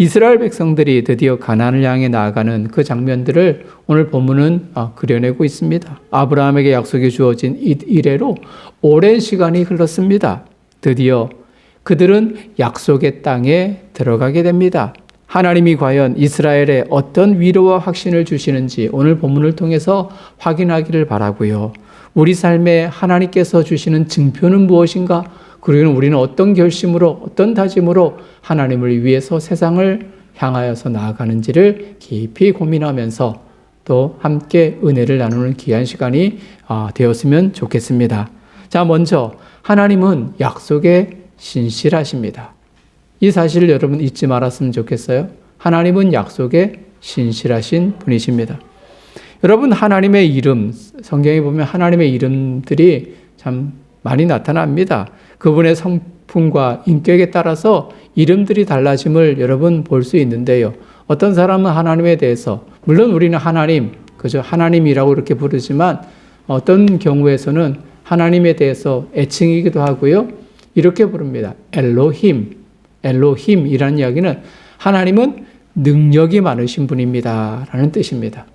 이스라엘 백성들이 드디어 가나안을 향해 나아가는 그 장면들을 오늘 본문은 아, 그려내고 있습니다. 아브라함에게 약속이 주어진 이 이래로 오랜 시간이 흘렀습니다. 드디어 그들은 약속의 땅에 들어가게 됩니다. 하나님이 과연 이스라엘에 어떤 위로와 확신을 주시는지 오늘 본문을 통해서 확인하기를 바라고요. 우리 삶에 하나님께서 주시는 증표는 무엇인가? 그리고 우리는 어떤 결심으로 어떤 다짐으로 하나님을 위해서 세상을 향하여서 나아가는지를 깊이 고민하면서 또 함께 은혜를 나누는 귀한 시간이 아, 되었으면 좋겠습니다. 자, 먼저 하나님은 약속에 신실하십니다. 이 사실을 여러분 잊지 말았으면 좋겠어요. 하나님은 약속에 신실하신 분이십니다. 여러분 하나님의 이름 성경에 보면 하나님의 이름들이 참 많이 나타납니다. 그분의 성품과 인격에 따라서 이름들이 달라짐을 여러분 볼 수 있는데요. 어떤 사람은 하나님에 대해서 물론 우리는 하나님 그저 하나님이라고 이렇게 부르지만 어떤 경우에서는 하나님에 대해서 애칭이기도 하고요. 이렇게 부릅니다. 엘로힘. 엘로힘이라는 이야기는 하나님은 능력이 많으신 분입니다. 라는 뜻입니다.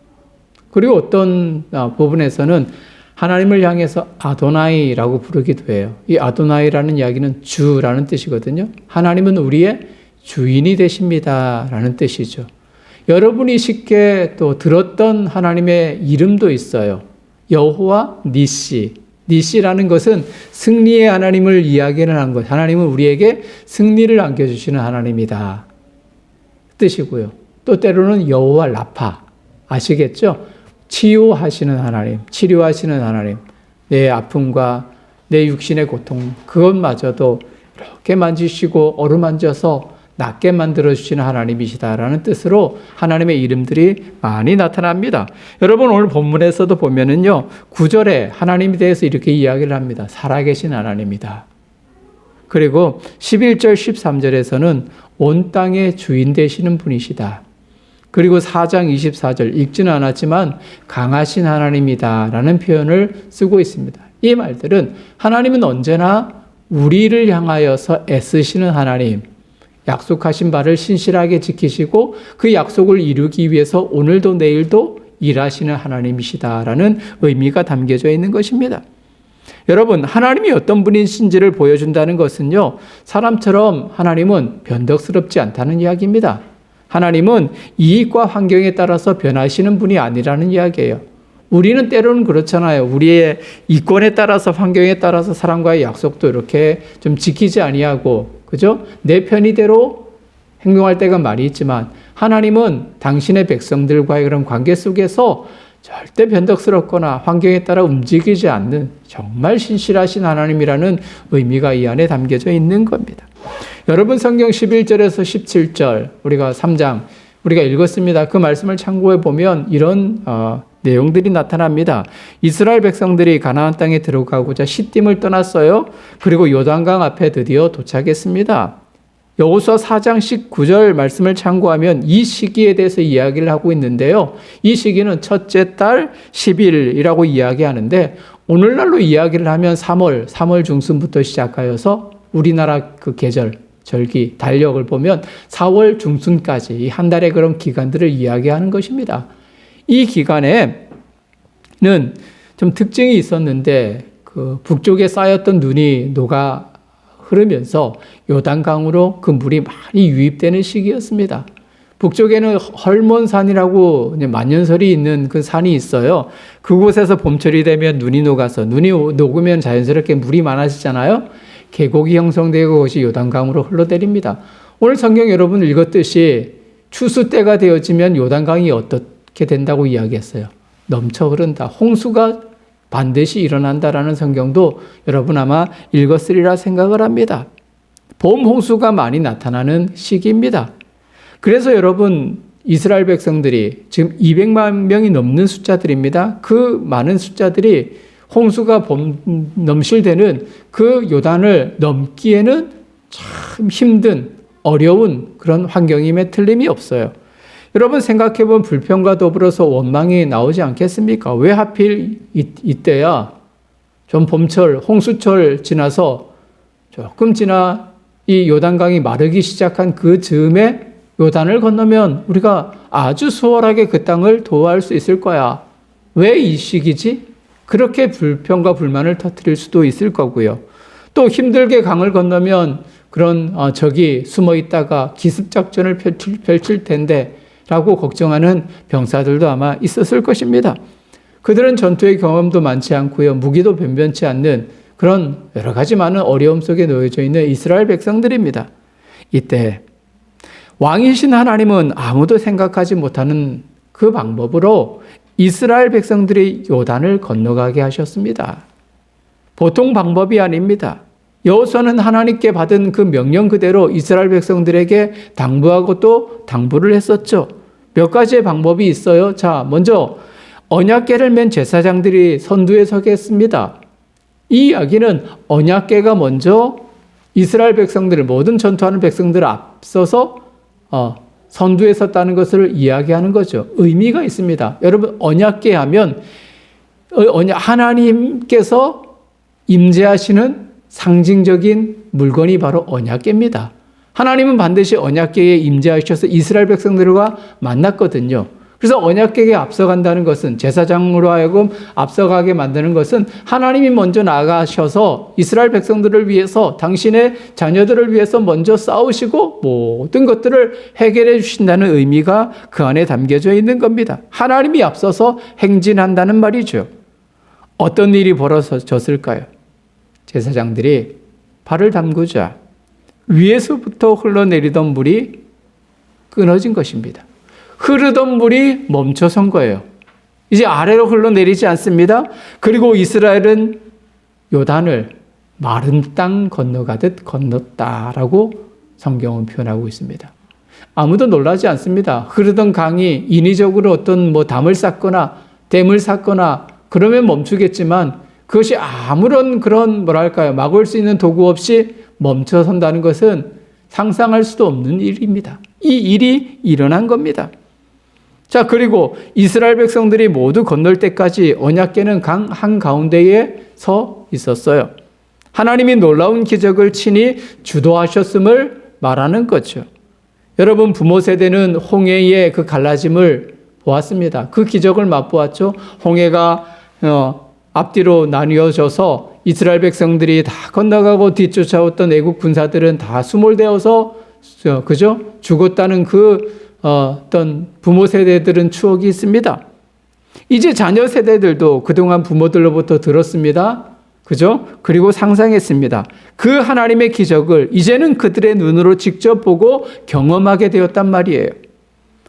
그리고 어떤 어, 부분에서는 하나님을 향해서 아도나이라고 부르기도 해요. 이 아도나이라는 이야기는 주라는 뜻이거든요. 하나님은 우리의 주인이 되십니다. 라는 뜻이죠. 여러분이 쉽게 또 들었던 하나님의 이름도 있어요. 여호와 니시. 니시라는 것은 승리의 하나님을 이야기하는 것. 하나님은 우리에게 승리를 안겨주시는 하나님이다. 뜻이고요. 또 때로는 여호와 라파. 아시겠죠? 치유하시는 하나님, 치료하시는 하나님, 내 아픔과 내 육신의 고통, 그것마저도 이렇게 만지시고 어루만져서 낫게 만들어주시는 하나님이시다라는 뜻으로 하나님의 이름들이 많이 나타납니다. 여러분 오늘 본문에서도 보면은요, 구절에 하나님에 대해서 이렇게 이야기를 합니다. 살아계신 하나님이다. 그리고 11절, 13절에서는 온 땅의 주인 되시는 분이시다. 그리고 4장 24절 읽지는 않았지만 강하신 하나님이다라는 표현을 쓰고 있습니다. 이 말들은 하나님은 언제나 우리를 향하여서 애쓰시는 하나님, 약속하신 바를 신실하게 지키시고 그 약속을 이루기 위해서 오늘도 내일도 일하시는 하나님이시다라는 의미가 담겨져 있는 것입니다. 여러분, 하나님이 어떤 분이신지를 보여준다는 것은요, 사람처럼 하나님은 변덕스럽지 않다는 이야기입니다. 하나님은 이익과 환경에 따라서 변하시는 분이 아니라는 이야기예요. 우리는 때로는 그렇잖아요. 우리의 이권에 따라서 환경에 따라서 사람과의 약속도 이렇게 좀 지키지 아니하고 그죠? 내 편의대로 행동할 때가 많이 있지만 하나님은 당신의 백성들과의 그런 관계 속에서 절대 변덕스럽거나 환경에 따라 움직이지 않는 정말 신실하신 하나님이라는 의미가 이 안에 담겨져 있는 겁니다. 여러분 성경 11절에서 17절 우리가 3장 우리가 읽었습니다. 그 말씀을 참고해 보면 이런 어, 내용들이 나타납니다. 이스라엘 백성들이 가나안 땅에 들어가고자 시딤을 떠났어요. 그리고 요단강 앞에 드디어 도착했습니다. 여호수아 4장 19절 말씀을 참고하면 이 시기에 대해서 이야기를 하고 있는데요. 이 시기는 첫째 달 10일이라고 이야기하는데 오늘날로 이야기를 하면 3월, 3월 중순부터 시작하여서 우리나라 그 계절, 절기, 달력을 보면 4월 중순까지 이 한 달의 그런 기간들을 이야기하는 것입니다. 이 기간에는 좀 특징이 있었는데 그 북쪽에 쌓였던 눈이 녹아 흐르면서 요단강으로 그 물이 많이 유입되는 시기였습니다. 북쪽에는 헐몬산이라고 만년설이 있는 그 산이 있어요. 그곳에서 봄철이 되면 눈이 녹아서 눈이 녹으면 자연스럽게 물이 많아지잖아요. 계곡이 형성되고 그것이 요단강으로 흘러내립니다. 오늘 성경 여러분 읽었듯이 추수 때가 되어지면 요단강이 어떻게 된다고 이야기했어요. 넘쳐 흐른다. 홍수가 반드시 일어난다라는 성경도 여러분 아마 읽었으리라 생각을 합니다. 봄 홍수가 많이 나타나는 시기입니다. 그래서 여러분 이스라엘 백성들이 지금 200만 명이 넘는 숫자들입니다. 그 많은 숫자들이 홍수가 봄, 넘실되는 그 요단을 넘기에는 참 힘든 어려운 그런 환경임에 틀림이 없어요. 여러분 생각해보면 불평과 더불어서 원망이 나오지 않겠습니까? 왜 하필 이, 이때야 좀 봄철, 홍수철 지나서 조금 지나 이 요단강이 마르기 시작한 그 즈음에 요단을 건너면 우리가 아주 수월하게 그 땅을 도할 수 있을 거야. 왜 이 시기지? 그렇게 불평과 불만을 터뜨릴 수도 있을 거고요. 또 힘들게 강을 건너면 그런 어, 적이 숨어 있다가 기습 작전을 펼칠, 펼칠 텐데 라고 걱정하는 병사들도 아마 있었을 것입니다. 그들은 전투의 경험도 많지 않고요. 무기도 변변치 않는 그런 여러 가지 많은 어려움 속에 놓여져 있는 이스라엘 백성들입니다. 이때 왕이신 하나님은 아무도 생각하지 못하는 그 방법으로 이스라엘 백성들이 요단을 건너가게 하셨습니다. 보통 방법이 아닙니다. 여호수아는 하나님께 받은 그 명령 그대로 이스라엘 백성들에게 당부하고 또 당부를 했었죠. 몇 가지의 방법이 있어요. 자, 먼저 언약궤를 맨 제사장들이 선두에 서게 했습니다. 이 이야기는 언약궤가 먼저 이스라엘 백성들을 모든 전투하는 백성들을 앞서서 어, 선두에 섰다는 것을 이야기하는 거죠. 의미가 있습니다. 여러분 언약궤 하면 어, 하나님께서 임재하시는 상징적인 물건이 바로 언약궤입니다. 하나님은 반드시 언약궤에 임재하셔서 이스라엘 백성들과 만났거든요. 그래서 언약궤에 앞서간다는 것은 제사장으로 하여금 앞서가게 만드는 것은 하나님이 먼저 나가셔서 이스라엘 백성들을 위해서 당신의 자녀들을 위해서 먼저 싸우시고 모든 것들을 해결해 주신다는 의미가 그 안에 담겨져 있는 겁니다. 하나님이 앞서서 행진한다는 말이죠. 어떤 일이 벌어졌을까요? 제사장들이 발을 담그자 위에서부터 흘러내리던 물이 끊어진 것입니다. 흐르던 물이 멈춰선 거예요. 이제 아래로 흘러내리지 않습니다. 그리고 이스라엘은 요단을 마른 땅 건너가듯 건넜다라고 성경은 표현하고 있습니다. 아무도 놀라지 않습니다. 흐르던 강이 인위적으로 어떤 뭐 담을 쌓거나 댐을 쌓거나 그러면 멈추겠지만 그것이 아무런 그런 뭐랄까요 막을 수 있는 도구 없이 멈춰 선다는 것은 상상할 수도 없는 일입니다. 이 일이 일어난 겁니다. 자, 그리고 이스라엘 백성들이 모두 건널 때까지 언약궤는 강 한가운데에 서 있었어요. 하나님이 놀라운 기적을 친히 주도하셨음을 말하는 거죠. 여러분, 부모 세대는 홍해의 그 갈라짐을 보았습니다. 그 기적을 맛보았죠. 홍해가 어, 앞뒤로 나뉘어져서 이스라엘 백성들이 다 건너가고 뒤쫓아왔던 애국 군사들은 다 수몰되어서 어, 그죠? 죽었다는 그 어, 어떤 부모 세대들은 추억이 있습니다. 이제 자녀 세대들도 그동안 부모들로부터 들었습니다. 그죠? 그리고 상상했습니다. 그 하나님의 기적을 이제는 그들의 눈으로 직접 보고 경험하게 되었단 말이에요.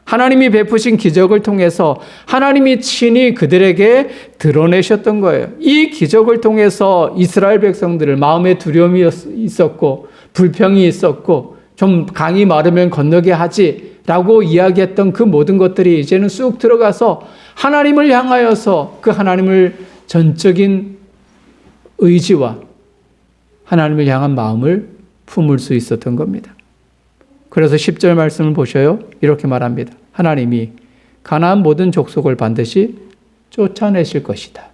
하나님이 베푸신 기적을 통해서 하나님이 친히 그들에게 드러내셨던 거예요. 이 기적을 통해서 이스라엘 백성들을 마음에 두려움이 있었고 불평이 있었고 좀 강이 마르면 건너게 하지 라고 이야기했던 그 모든 것들이 이제는 쑥 들어가서 하나님을 향하여서 그 하나님을 전적인 의지와 하나님을 향한 마음을 품을 수 있었던 겁니다. 그래서 10절 말씀을 보셔요. 이렇게 말합니다. 하나님이 가나안 모든 족속을 반드시 쫓아내실 것이다.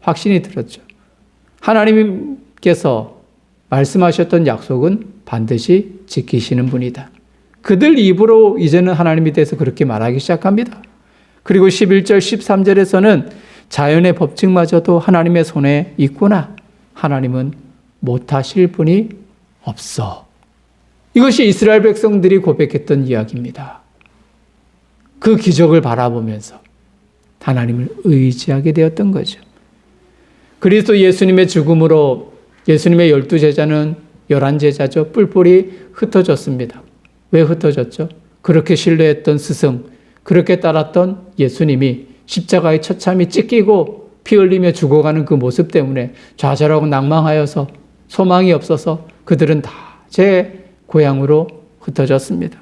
확신이 들었죠. 하나님께서 말씀하셨던 약속은 반드시 지키시는 분이다. 그들 입으로 이제는 하나님에 대해서 그렇게 말하기 시작합니다. 그리고 11절, 13절에서는 자연의 법칙마저도 하나님의 손에 있구나. 하나님은 못하실 분이 없어. 이것이 이스라엘 백성들이 고백했던 이야기입니다. 그 기적을 바라보면서 하나님을 의지하게 되었던 거죠. 그리스도 예수님의 죽음으로 예수님의 열두 제자는 열한 제자죠. 뿔뿔이 흩어졌습니다. 왜 흩어졌죠? 그렇게 신뢰했던 스승, 그렇게 따랐던 예수님이 십자가의 처참히 찢기고 피 흘리며 죽어가는 그 모습 때문에 좌절하고 낭망하여서 소망이 없어서 그들은 다 제 고향으로 흩어졌습니다.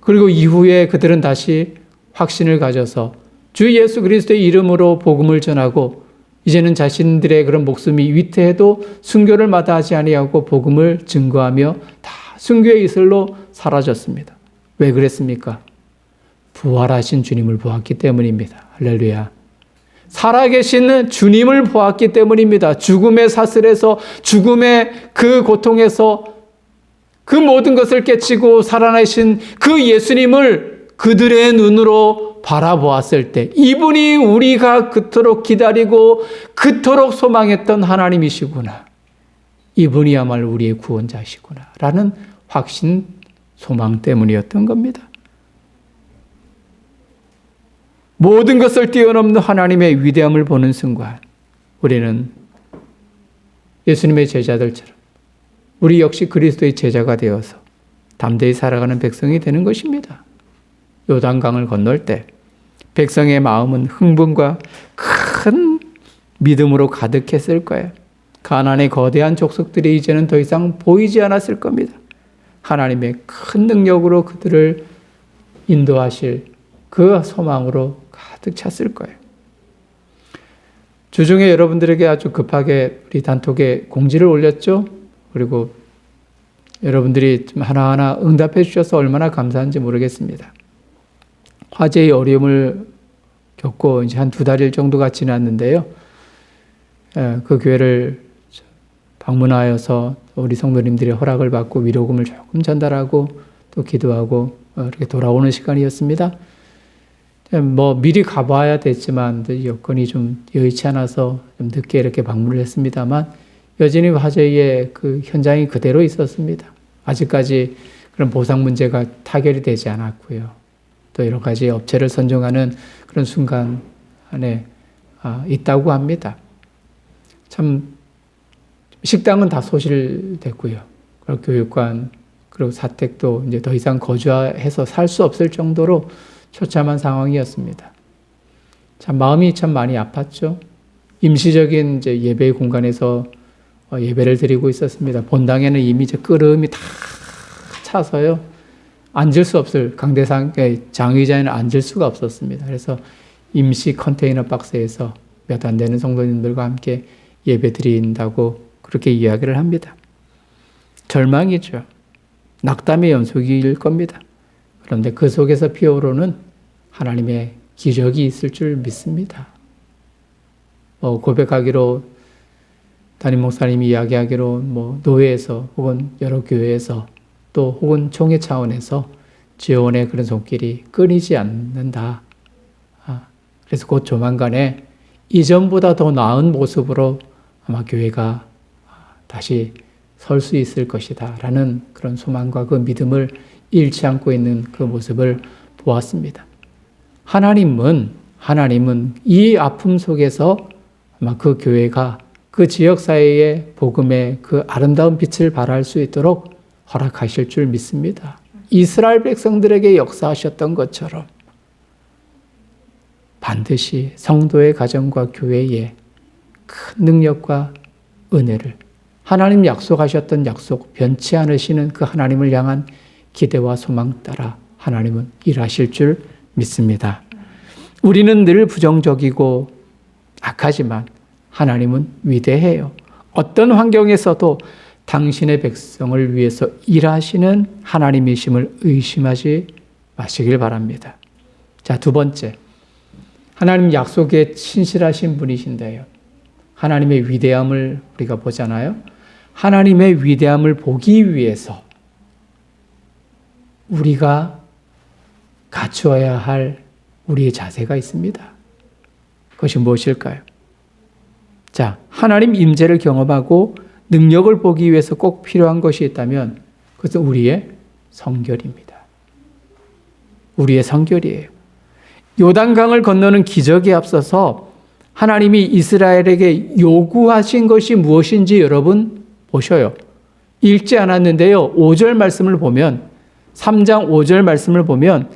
그리고 이후에 그들은 다시 확신을 가져서 주 예수 그리스도의 이름으로 복음을 전하고 이제는 자신들의 그런 목숨이 위태해도 순교를 마다하지 아니하고 복음을 증거하며 다 순교의 이슬로 사라졌습니다. 왜 그랬습니까? 부활하신 주님을 보았기 때문입니다. 할렐루야. 살아계신 주님을 보았기 때문입니다. 죽음의 사슬에서 죽음의 그 고통에서 그 모든 것을 깨치고 살아나신 그 예수님을 그들의 눈으로 바라보았을 때 이분이 우리가 그토록 기다리고 그토록 소망했던 하나님이시구나. 이분이야말로 우리의 구원자시구나. 라는 확신, 소망 때문이었던 겁니다. 모든 것을 뛰어넘는 하나님의 위대함을 보는 순간 우리는 예수님의 제자들처럼 우리 역시 그리스도의 제자가 되어서 담대히 살아가는 백성이 되는 것입니다. 요단강을 건널 때 백성의 마음은 흥분과 큰 믿음으로 가득했을 거예요. 가난의 거대한 족속들이 이제는 더 이상 보이지 않았을 겁니다. 하나님의 큰 능력으로 그들을 인도하실 그 소망으로 가득 찼을 거예요. 주중에 여러분들에게 아주 급하게 우리 단톡에 공지를 올렸죠. 그리고 여러분들이 좀 하나하나 응답해 주셔서 얼마나 감사한지 모르겠습니다. 화재의 어려움을 겪고 이제 한 두달 정도가 지났는데요. 예, 그 교회를 방문하여서 우리 성도님들의 허락을 받고 위로금을 조금 전달하고 또 기도하고 어, 이렇게 돌아오는 시간이었습니다. 예, 뭐 미리 가봐야 됐지만 여건이 좀 여의치 않아서 좀 늦게 이렇게 방문을 했습니다만 여전히 화재의 그 현장이 그대로 있었습니다. 아직까지 그런 보상 문제가 타결이 되지 않았고요. 또 여러 가지 업체를 선정하는 그런 순간 안에 아, 있다고 합니다. 참 식당은 다 소실됐고요. 그리고 교육관 그리고 사택도 이제 더 이상 거주해서 살 수 없을 정도로 처참한 상황이었습니다. 참 마음이 참 많이 아팠죠. 임시적인 이제 예배 공간에서 어, 예배를 드리고 있었습니다. 본당에는 이미 이제 끄름이 다 차서요. 앉을 수 없을 강대상 장의자에는 앉을 수가 없었습니다. 그래서 임시 컨테이너 박스에서 몇 안 되는 성도님들과 함께 예배 드린다고 그렇게 이야기를 합니다. 절망이죠. 낙담의 연속일 겁니다. 그런데 그 속에서 피어오르는 하나님의 기적이 있을 줄 믿습니다. 뭐 고백하기로 담임 목사님이 이야기하기로 뭐 노회에서 혹은 여러 교회에서 또 혹은 총회 차원에서 지원의 그런 손길이 끊이지 않는다. 아, 그래서 곧 조만간에 이전보다 더 나은 모습으로 아마 교회가 다시 설 수 있을 것이다. 라는 그런 소망과 그 믿음을 잃지 않고 있는 그 모습을 보았습니다. 하나님은, 하나님은 이 아픔 속에서 아마 그 교회가 그 지역 사회의 복음의 그 아름다운 빛을 발할 수 있도록 허락하실 줄 믿습니다. 이스라엘 백성들에게 역사하셨던 것처럼 반드시 성도의 가정과 교회에 큰 능력과 은혜를 하나님 약속하셨던 약속 변치 않으시는 그 하나님을 향한 기대와 소망 따라 하나님은 일하실 줄 믿습니다. 우리는 늘 부정적이고 악하지만 하나님은 위대해요. 어떤 환경에서도 당신의 백성을 위해서 일하시는 하나님이심을 의심하지 마시길 바랍니다. 자, 두 번째. 하나님 약속에 신실하신 분이신데요. 하나님의 위대함을 우리가 보잖아요. 하나님의 위대함을 보기 위해서 우리가 갖추어야 할 우리의 자세가 있습니다. 그것이 무엇일까요? 자, 하나님 임재를 경험하고 능력을 보기 위해서 꼭 필요한 것이 있다면 그것은 우리의 성결입니다. 우리의 성결이에요. 요단강을 건너는 기적에 앞서서 하나님이 이스라엘에게 요구하신 것이 무엇인지 여러분 보셔요. 읽지 않았는데요. 5절 말씀을 보면 3장 5절 말씀을 보면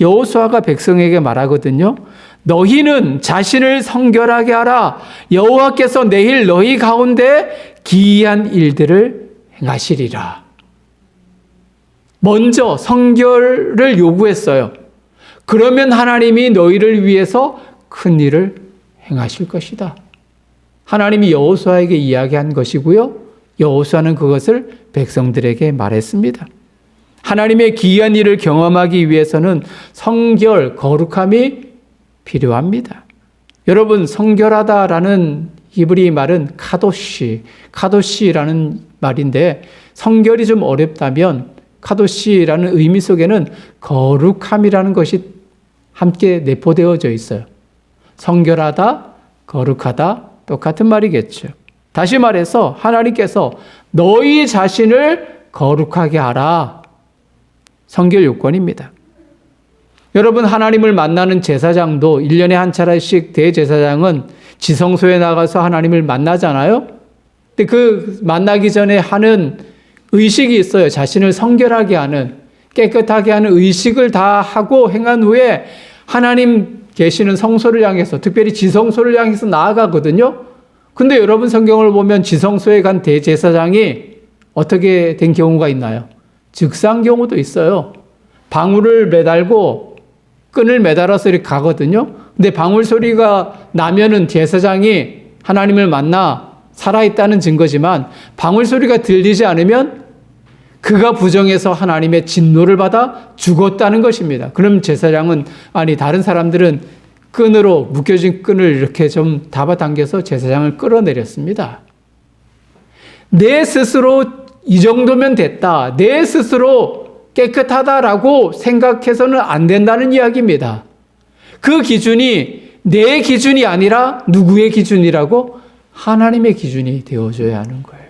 여호수아가 백성에게 말하거든요. 너희는 자신을 성결하게 하라. 여호와께서 내일 너희 가운데 기이한 일들을 행하시리라. 먼저 성결을 요구했어요. 그러면 하나님이 너희를 위해서 큰 일을 행하실 것이다. 하나님이 여호수아에게 이야기한 것이고요. 여호수아는 그것을 백성들에게 말했습니다. 하나님의 기이한 일을 경험하기 위해서는 성결, 거룩함이 필요합니다. 여러분, 성결하다라는 히브리 말은 카도시, 카도시라는 말인데 성결이 좀 어렵다면 카도시라는 의미 속에는 거룩함이라는 것이 함께 내포되어져 있어요. 성결하다, 거룩하다, 똑같은 말이겠죠. 다시 말해서 하나님께서 너희 자신을 거룩하게 하라. 성결 요건입니다. 여러분, 하나님을 만나는 제사장도 1년에 한 차례씩 대제사장은 지성소에 나가서 하나님을 만나잖아요? 근데 그 만나기 전에 하는 의식이 있어요. 자신을 성결하게 하는, 깨끗하게 하는 의식을 다 하고 행한 후에 하나님 계시는 성소를 향해서, 특별히 지성소를 향해서 나아가거든요? 근데 여러분 성경을 보면 지성소에 간 대제사장이 어떻게 된 경우가 있나요? 즉사한 경우도 있어요. 방울을 매달고 끈을 매달아서 이렇게 가거든요. 근데 방울 소리가 나면은 제사장이 하나님을 만나 살아있다는 증거지만 방울 소리가 들리지 않으면 그가 부정해서 하나님의 진노를 받아 죽었다는 것입니다. 그럼 제사장은 아니 다른 사람들은 끈으로 묶여진 끈을 이렇게 좀 잡아당겨서 제사장을 끌어내렸습니다. 내 스스로 이 정도면 됐다. 내 스스로 깨끗하다라고 생각해서는 안 된다는 이야기입니다. 그 기준이 내 기준이 아니라 누구의 기준이라고 하나님의 기준이 되어줘야 하는 거예요.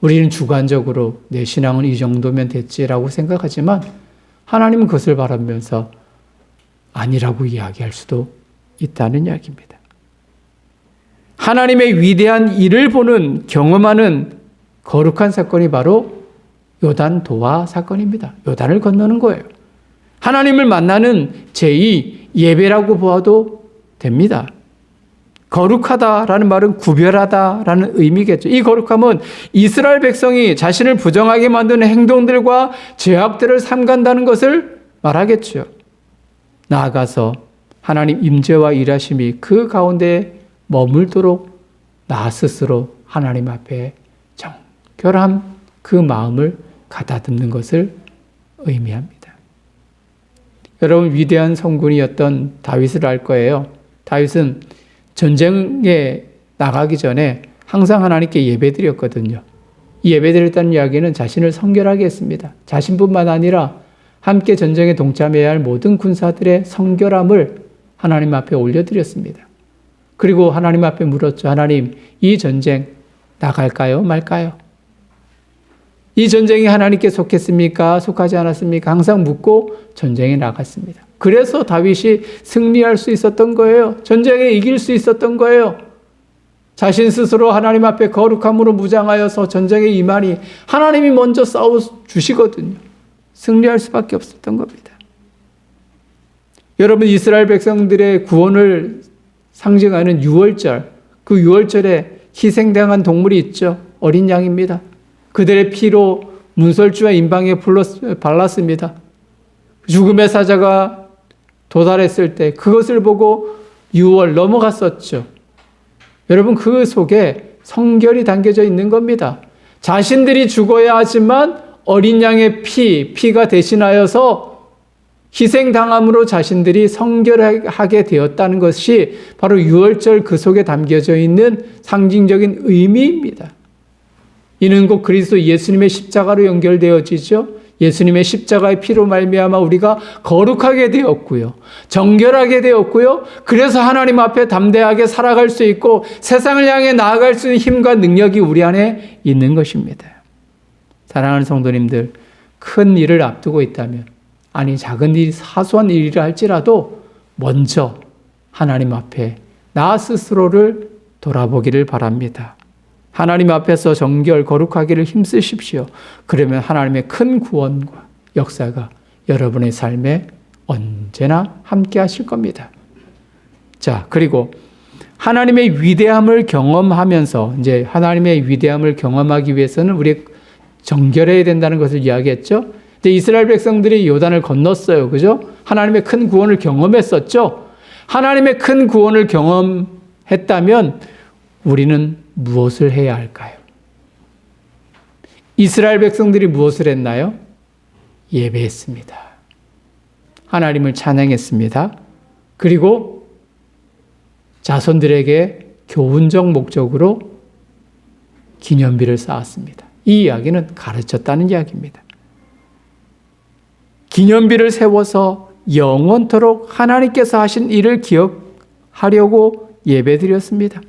우리는 주관적으로 내 신앙은 이 정도면 됐지라고 생각하지만 하나님은 그것을 바라면서 아니라고 이야기할 수도 있다는 이야기입니다. 하나님의 위대한 일을 보는 경험하는 거룩한 사건이 바로 요단 도화 사건입니다. 요단을 건너는 거예요. 하나님을 만나는 제2 예배라고 보아도 됩니다. 거룩하다라는 말은 구별하다라는 의미겠죠. 이 거룩함은 이스라엘 백성이 자신을 부정하게 만드는 행동들과 죄악들을 삼간다는 것을 말하겠죠. 나아가서 하나님 임재와 일하심이 그 가운데 머물도록 나 스스로 하나님 앞에 정 결함 그 마음을 가다듬는 것을 의미합니다. 여러분 위대한 성군이었던 다윗을 알 거예요. 다윗은 전쟁에 나가기 전에 항상 하나님께 예배드렸거든요. 이 예배드렸다는 이야기는 자신을 성결하게 했습니다. 자신뿐만 아니라 함께 전쟁에 동참해야 할 모든 군사들의 성결함을 하나님 앞에 올려드렸습니다. 그리고 하나님 앞에 물었죠. 하나님, 이 전쟁 나갈까요? 말까요? 이 전쟁이 하나님께 속했습니까? 속하지 않았습니까? 항상 묻고 전쟁에 나갔습니다. 그래서 다윗이 승리할 수 있었던 거예요. 전쟁에 이길 수 있었던 거예요. 자신 스스로 하나님 앞에 거룩함으로 무장하여서 전쟁에 임하니 하나님이 먼저 싸워 주시거든요. 승리할 수밖에 없었던 겁니다. 여러분 이스라엘 백성들의 구원을 상징하는 유월절, 그 유월절에 희생당한 동물이 있죠. 어린 양입니다. 그들의 피로 문설주와 인방에 발랐습니다. 죽음의 사자가 도달했을 때 그것을 보고 6월 넘어갔었죠. 여러분 그 속에 성결이 담겨져 있는 겁니다. 자신들이 죽어야 하지만 어린 양의 피, 피가 대신하여서 희생당함으로 자신들이 성결하게 되었다는 것이 바로 6월절 그 속에 담겨져 있는 상징적인 의미입니다. 이는 곧 그리스도 예수님의 십자가로 연결되어지죠. 예수님의 십자가의 피로 말미암아 우리가 거룩하게 되었고요. 정결하게 되었고요. 그래서 하나님 앞에 담대하게 살아갈 수 있고 세상을 향해 나아갈 수 있는 힘과 능력이 우리 안에 있는 것입니다. 사랑하는 성도님들, 큰 일을 앞두고 있다면 아니 작은 일, 사소한 일이라 할지라도 먼저 하나님 앞에 나 스스로를 돌아보기를 바랍니다. 하나님 앞에서 정결 거룩하기를 힘쓰십시오. 그러면 하나님의 큰 구원과 역사가 여러분의 삶에 언제나 함께 하실 겁니다. 자, 그리고 하나님의 위대함을 경험하면서 이제 하나님의 위대함을 경험하기 위해서는 우리 정결해야 된다는 것을 이야기했죠. 근데 이스라엘 백성들이 요단을 건넜어요. 그죠? 하나님의 큰 구원을 경험했었죠. 하나님의 큰 구원을 경험했다면 우리는 무엇을 해야 할까요? 이스라엘 백성들이 무엇을 했나요? 예배했습니다. 하나님을 찬양했습니다. 그리고 자손들에게 교훈적 목적으로 기념비를 쌓았습니다. 이 이야기는 가르쳤다는 이야기입니다. 기념비를 세워서 영원토록 하나님께서 하신 일을 기억하려고 예배드렸습니다.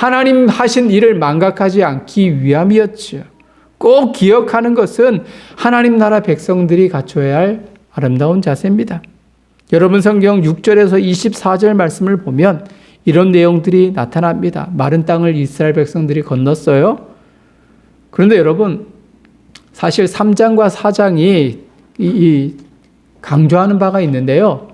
하나님 하신 일을 망각하지 않기 위함이었죠. 꼭 기억하는 것은 하나님 나라 백성들이 갖춰야 할 아름다운 자세입니다. 여러분 성경 6절에서 24절 말씀을 보면 이런 내용들이 나타납니다. 마른 땅을 이스라엘 백성들이 건넜어요. 그런데 여러분 사실 3장과 4장이 이, 이 강조하는 바가 있는데요.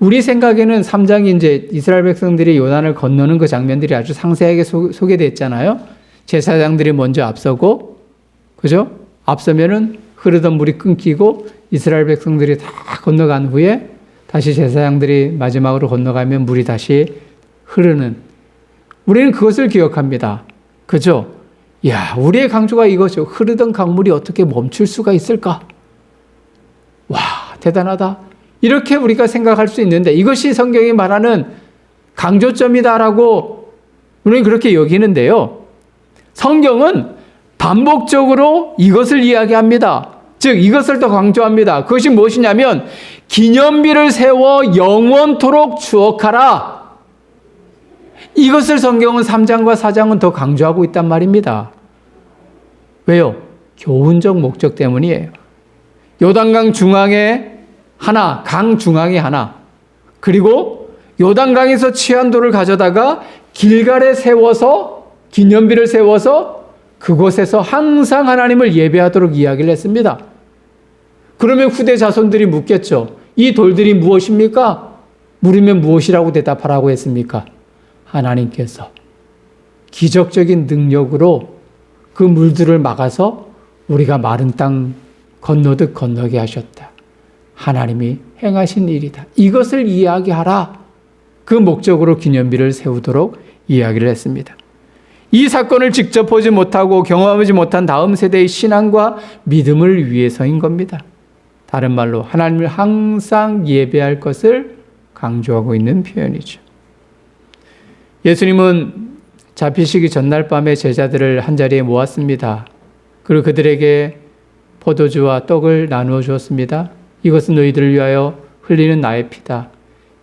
우리 생각에는 3장이 이제 이스라엘 백성들이 요단을 건너는 그 장면들이 아주 상세하게 소, 개됐잖아요 제사장들이 먼저 앞서고, 그죠? 앞서면은 흐르던 물이 끊기고 이스라엘 백성들이 다 건너간 후에 다시 제사장들이 마지막으로 건너가면 물이 다시 흐르는. 우리는 그것을 기억합니다. 그죠? 야, 우리의 강조가 이거죠. 흐르던 강물이 어떻게 멈출 수가 있을까? 와, 대단하다. 이렇게 우리가 생각할 수 있는데 이것이 성경이 말하는 강조점이다라고 우리는 그렇게 여기는데요. 성경은 반복적으로 이것을 이야기합니다. 즉, 이것을 더 강조합니다. 그것이 무엇이냐면, 기념비를 세워 영원토록 추억하라. 이것을 성경은 3장과 4장은 더 강조하고 있단 말입니다. 왜요? 교훈적 목적 때문이에요. 요단강 중앙에 하나, 강 중앙에 하나, 그리고 요단강에서 취한도를 가져다가 길갈에 세워서 기념비를 세워서 그곳에서 항상 하나님을 예배하도록 이야기를 했습니다. 그러면 후대 자손들이 묻겠죠. 이 돌들이 무엇입니까? 물으면 무엇이라고 대답하라고 했습니까? 하나님께서 기적적인 능력으로 그 물들을 막아서 우리가 마른 땅 건너듯 건너게 하셨다. 하나님이 행하신 일이다. 이것을 이야기하라. 그 목적으로 기념비를 세우도록 이야기를 했습니다. 이 사건을 직접 보지 못하고 경험하지 못한 다음 세대의 신앙과 믿음을 위해서인 겁니다. 다른 말로 하나님을 항상 예배할 것을 강조하고 있는 표현이죠. 예수님은 잡히시기 전날 밤에 제자들을 한자리에 모았습니다. 그리고 그들에게 포도주와 떡을 나누어 주었습니다. 이것은 너희들을 위하여 흘리는 나의 피다.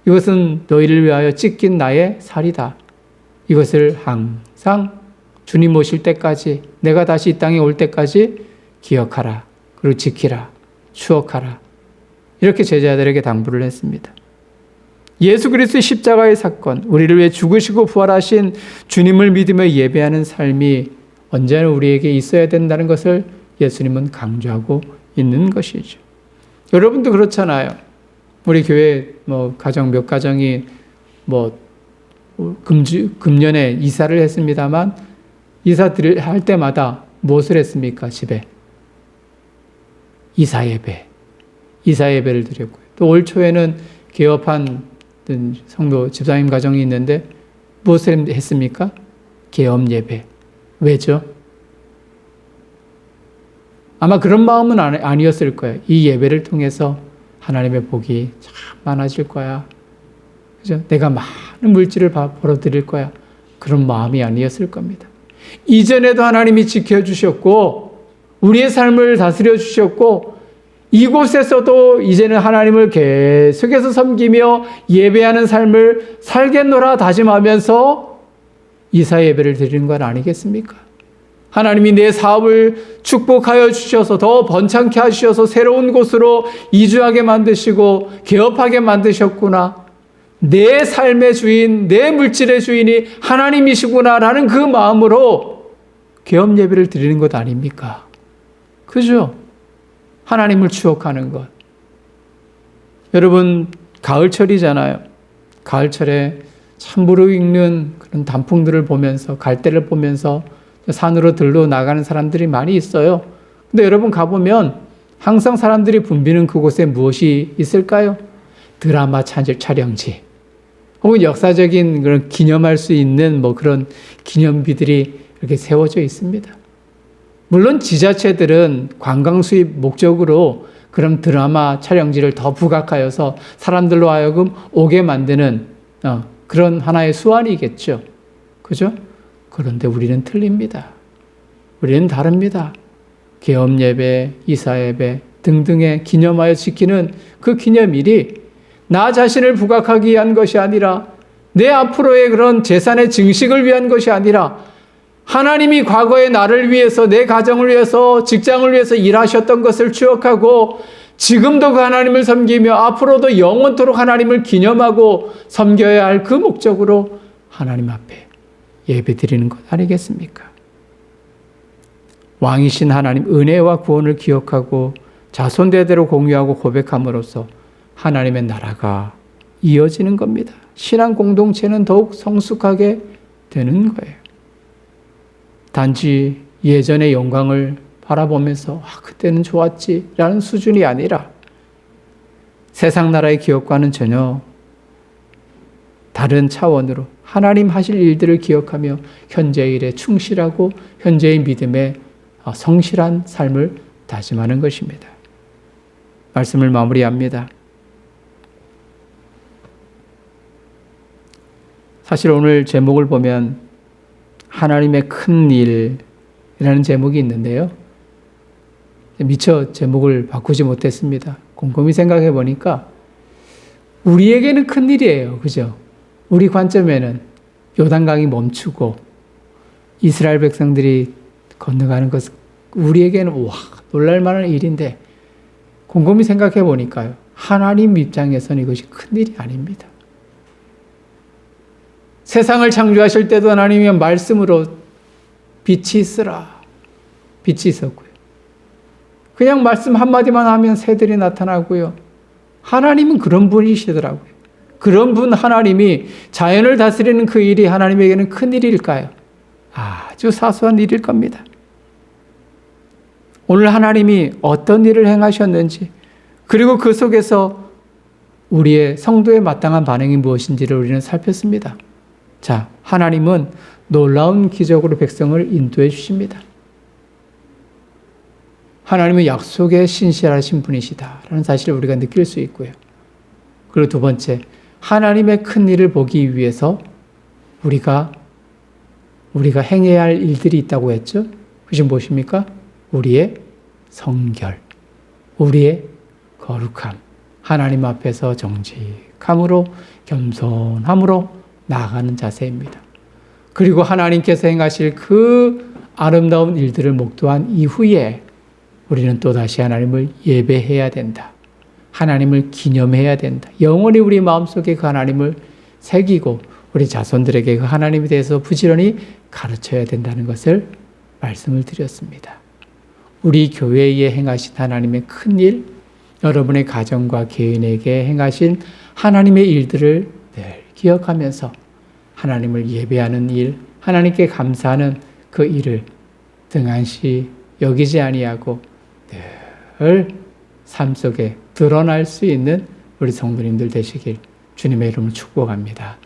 이것은 너희를 위하여 찢긴 나의 살이다. 이것을 항상 주님 오실 때까지 내가 다시 이 땅에 올 때까지 기억하라. 그리고 지키라. 추억하라. 이렇게 제자들에게 당부를 했습니다. 예수 그리스도의 십자가의 사건, 우리를 위해 죽으시고 부활하신 주님을 믿으며 예배하는 삶이 언제나 우리에게 있어야 된다는 것을 예수님은 강조하고 있는 것이죠. 여러분도 그렇잖아요. 우리 교회 뭐 가정 몇 가정이 뭐 금주, 금년에 이사를 했습니다만 이사를 할 때마다 무엇을 했습니까? 집에 이사 예배, 이사 예배를 드렸고요. 또 올 초에는 개업한 성도 집사님 가정이 있는데 무엇을 했습니까? 개업 예배. 왜죠? 아마 그런 마음은 아니었을 거예요. 이 예배를 통해서 하나님의 복이 참 많아질 거야. 그죠? 내가 많은 물질을 벌어들일 거야. 그런 마음이 아니었을 겁니다. 이전에도 하나님이 지켜주셨고, 우리의 삶을 다스려 주셨고, 이곳에서도 이제는 하나님을 계속해서 섬기며 예배하는 삶을 살겠노라 다짐하면서 이사 예배를 드리는 건 아니겠습니까? 하나님이 내 사업을 축복하여 주셔서 더 번창케 하셔서 새로운 곳으로 이주하게 만드시고 개업하게 만드셨구나. 내 삶의 주인, 내 물질의 주인이 하나님이시구나라는 그 마음으로 개업 예배를 드리는 것 아닙니까? 그죠? 하나님을 추억하는 것. 여러분, 가을철이잖아요. 가을철에 참부르 익는 그런 단풍들을 보면서, 갈대를 보면서 산으로 들러 나가는 사람들이 많이 있어요. 근데 여러분 가보면 항상 사람들이 붐비는 그곳에 무엇이 있을까요? 드라마 촬영지. 혹은 역사적인 그런 기념할 수 있는 뭐 그런 기념비들이 이렇게 세워져 있습니다. 물론 지자체들은 관광 수입 목적으로 그런 드라마 촬영지를 더 부각하여서 사람들로 하여금 오게 만드는 어, 그런 하나의 수완이겠죠. 그죠? 그런데 우리는 틀립니다. 우리는 다릅니다. 개업 예배, 이사 예배 등등의 기념하여 지키는 그 기념일이 나 자신을 부각하기 위한 것이 아니라 내 앞으로의 그런 재산의 증식을 위한 것이 아니라 하나님이 과거에 나를 위해서 내 가정을 위해서 직장을 위해서 일하셨던 것을 추억하고 지금도 그 하나님을 섬기며 앞으로도 영원토록 하나님을 기념하고 섬겨야 할 그 목적으로 하나님 앞에 예배 드리는 것 아니겠습니까? 왕이신 하나님 은혜와 구원을 기억하고 자손대대로 공유하고 고백함으로써 하나님의 나라가 이어지는 겁니다. 신앙 공동체는 더욱 성숙하게 되는 거예요. 단지 예전의 영광을 바라보면서 아, 그때는 좋았지라는 수준이 아니라 세상 나라의 기억과는 전혀 다른 차원으로 하나님 하실 일들을 기억하며 현재의 일에 충실하고 현재의 믿음에 어, 성실한 삶을 다짐하는 것입니다. 말씀을 마무리합니다. 사실 오늘 제목을 보면 하나님의 큰 일이라는 제목이 있는데요. 미처 제목을 바꾸지 못했습니다. 곰곰이 생각해 보니까 우리에게는 큰 일이에요. 그죠? 우리 관점에는 요단강이 멈추고 이스라엘 백성들이 건너가는 것 우리에게는 와 놀랄 만한 일인데 곰곰이 생각해 보니까요. 하나님 입장에서는 이것이 큰 일이 아닙니다. 세상을 창조하실 때도 하나님의 말씀으로 빛이 있으라. 빛이 있었고요. 그냥 말씀 한마디만 하면 새들이 나타나고요. 하나님은 그런 분이시더라고요. 그런 분 하나님이 자연을 다스리는 그 일이 하나님에게는 큰 일일까요? 아주 사소한 일일 겁니다. 오늘 하나님이 어떤 일을 행하셨는지, 그리고 그 속에서 우리의 성도에 마땅한 반응이 무엇인지를 우리는 살폈습니다. 자, 하나님은 놀라운 기적으로 백성을 인도해 주십니다. 하나님은 약속에 신실하신 분이시다라는 사실을 우리가 느낄 수 있고요. 그리고 두 번째, 하나님의 큰 일을 보기 위해서 우리가 우리가 행해야 할 일들이 있다고 했죠. 그것이 무엇입니까? 우리의 성결, 우리의 거룩함, 하나님 앞에서 정직함으로 겸손함으로 나아가는 자세입니다. 그리고 하나님께서 행하실 그 아름다운 일들을 목도한 이후에 우리는 또다시 하나님을 예배해야 된다. 하나님을 기념해야 된다. 영원히 우리 마음속에 그 하나님을 새기고 우리 자손들에게 그 하나님에 대해서 부지런히 가르쳐야 된다는 것을 말씀을 드렸습니다. 우리 교회에 행하신 하나님의 큰 일, 여러분의 가정과 개인에게 행하신 하나님의 일들을 늘 기억하면서 하나님을 예배하는 일, 하나님께 감사하는 그 일을 등한시 여기지 아니하고 늘 삶 속에 드러날 수 있는 우리 성도님들 되시길 주님의 이름으로 축복합니다.